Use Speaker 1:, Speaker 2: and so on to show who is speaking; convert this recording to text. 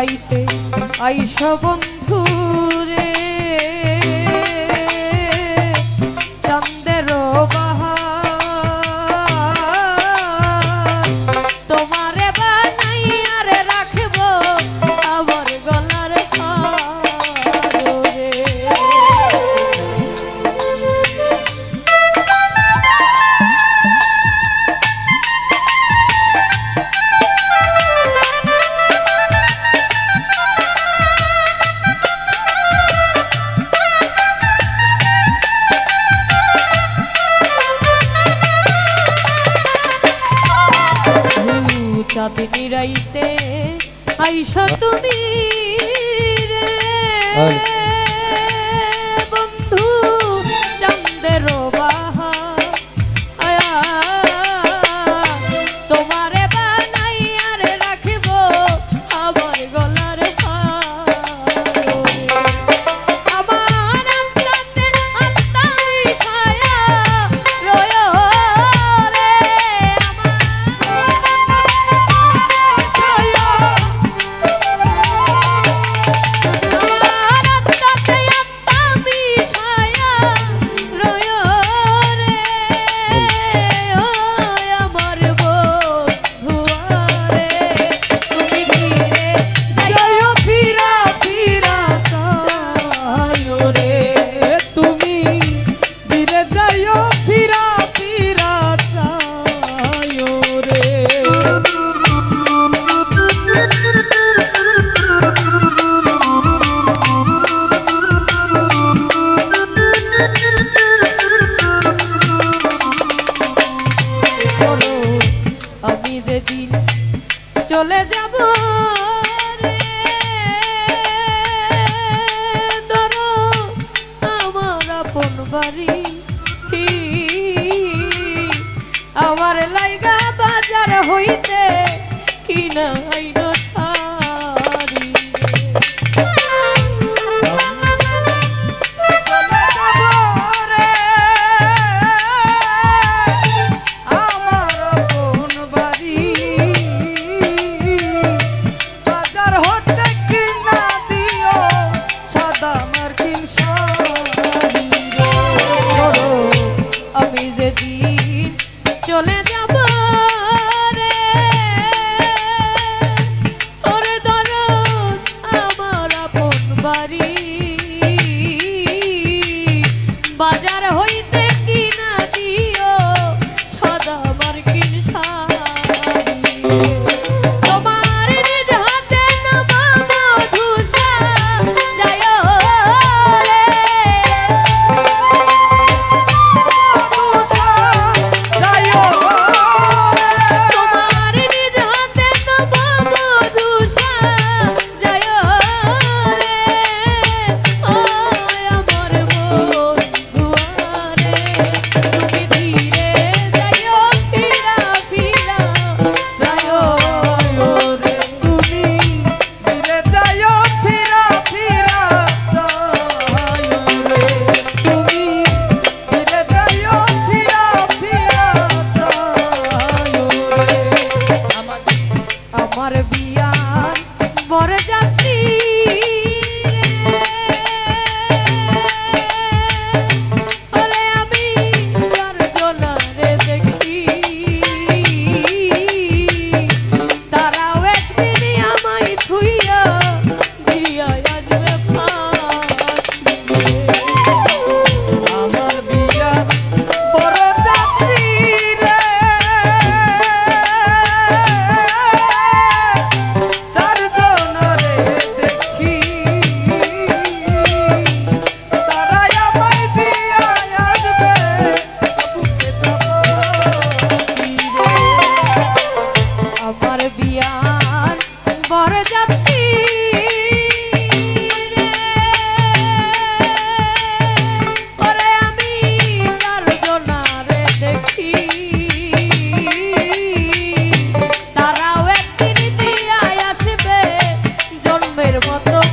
Speaker 1: বেড়াইতে আইস বন্ধু। গাইতে আইস তুমি রে বন্ধু। চলে যাব আমার বাড়ি। আমার লাইগা বাজার হইতে কিনা levantou